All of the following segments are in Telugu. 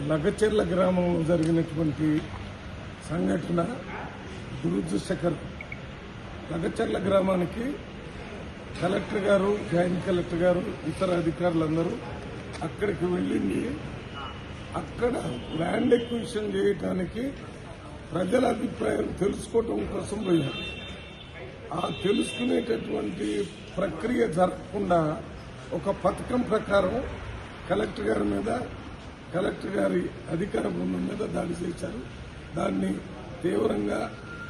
లగచెర్ల గ్రామం జరిగినటువంటి సంఘటన దురదృష్టకరం. లగచెర్ల గ్రామానికి కలెక్టర్ గారు జాయింట్ కలెక్టర్ గారు ఇతర అధికారులందరూ అక్కడికి వెళ్ళింది అక్కడ ల్యాండ్ ఎక్విజిషన్ చేయటానికి ప్రజల అభిప్రాయం తెలుసుకోవటం కోసం పోయారు. ఆ తెలుసుకునేటటువంటి ప్రక్రియ జరగకుండా ఒక పథకం ప్రకారం కలెక్టర్ గారి మీద కలెక్టర్ గారి అధికార బృందం మీద దాడి చేశారు. దాన్ని తీవ్రంగా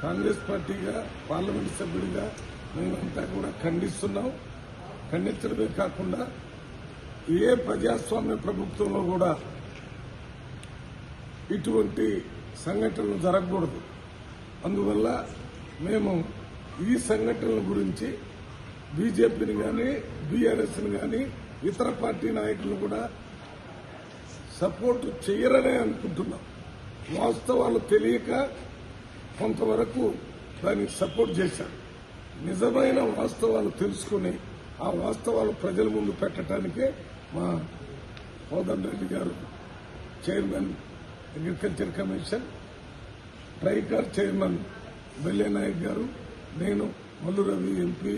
కాంగ్రెస్ పార్టీగా పార్లమెంట్ సభ్యుడిగా మేమంతా కూడా ఖండిస్తున్నాం. ఖండించడమే కాకుండా ఏ ప్రజాస్వామ్య ప్రభుత్వంలో కూడా ఇటువంటి సంఘటనలు జరగకూడదు. అందువల్ల మేము ఈ సంఘటనల గురించి బీజేపీని కానీ బీఆర్ఎస్ని కానీ ఇతర పార్టీ నాయకులు కూడా సపోర్ట్ చేయరనే అనుకుంటున్నాం. వాస్తవాలు తెలియక కొంతవరకు దానికి సపోర్ట్ చేశారు. నిజమైన వాస్తవాలు తెలుసుకుని ఆ వాస్తవాలు ప్రజల ముందు పెట్టడానికే మా కోదండ రెడ్డి గారు chairman agriculture commission TRICOR chairman Belle Nayak గారు నేను మల్లు రవి ఎంపీ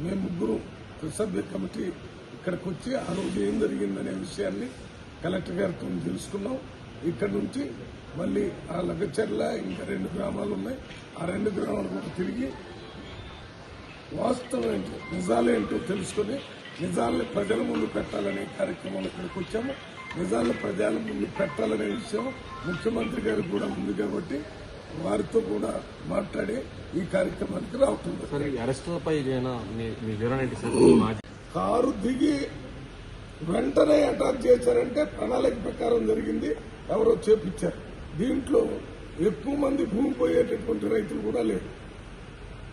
మేము ముగ్గురు సభ్య కమిటీ ఇక్కడికి వచ్చి ఆ రోజు ఏం జరిగిందనే విషయాన్ని కలెక్టర్ గారితో తెలుసుకున్నాం. ఇక్కడ నుంచి మళ్ళీ ఆ లగచర్ల ఇంకా రెండు గ్రామాలు ఉన్నాయి. ఆ రెండు గ్రామాలు కూడా తిరిగి వాస్తవం ఏంటో నిజాలేంటో తెలుసుకుని నిజాలను ప్రజల ముందు పెట్టాలనే కార్యక్రమం ఇక్కడికి వచ్చాము. నిజాలను ప్రజల ముందు పెట్టాలనే విషయం ముఖ్యమంత్రి గారికి కూడా ఉంది కాబట్టి వారితో కూడా మాట్లాడి ఈ కార్యక్రమానికి రావటం ఏంటి మా- కారు దిగి వెంటనే అటాక్ చేశారంటే ప్రణాళిక ప్రకారం జరిగింది. ఎవరో చేపించారు. దీంట్లో ఎక్కువ మంది భూమి పోయేటటువంటి రైతులు కూడా లేరు.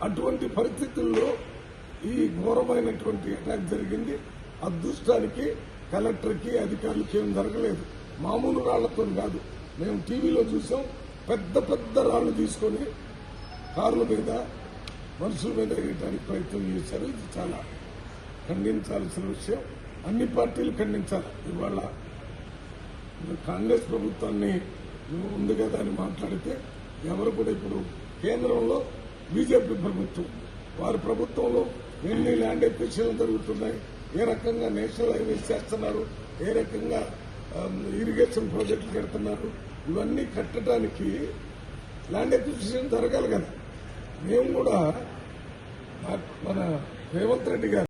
అటువంటి పరిస్థితుల్లో ఈ ఘోరమైనటువంటి అటాక్ జరిగింది. అదృష్టానికి కలెక్టర్కి అధికారులకి ఏం జరగలేదు. మామూలు రాళ్ళతో కాదు. మేము టీవీలో చూసాం. పెద్ద పెద్ద రాళ్ళు తీసుకొని కార్ల మీద మనుషుల మీద వేయడానికి ప్రయత్నం చేశారు. ఇది చాలా ఖండించాల్సిన విషయం. అన్ని పార్టీలు ఖండించాలి. ఇవాళ కాంగ్రెస్ ప్రభుత్వాన్ని ఉంది కదా అని మాట్లాడితే ఎవరు కూడా ఇప్పుడు కేంద్రంలో బీజేపీ ప్రభుత్వం వారి ప్రభుత్వంలో ఎన్ని ల్యాండ్ ఎక్విషన్లు జరుగుతున్నాయి ఏ రకంగా నేషనల్ హైవేస్ చేస్తున్నారు ఏ రకంగా ఇరిగేషన్ ప్రాజెక్టులు కడుతున్నారు ఇవన్నీ కట్టడానికి ల్యాండ్ ఎక్విజిషన్ జరగాలి కదా. మేము కూడా మన రేవంత్ రెడ్డి గారు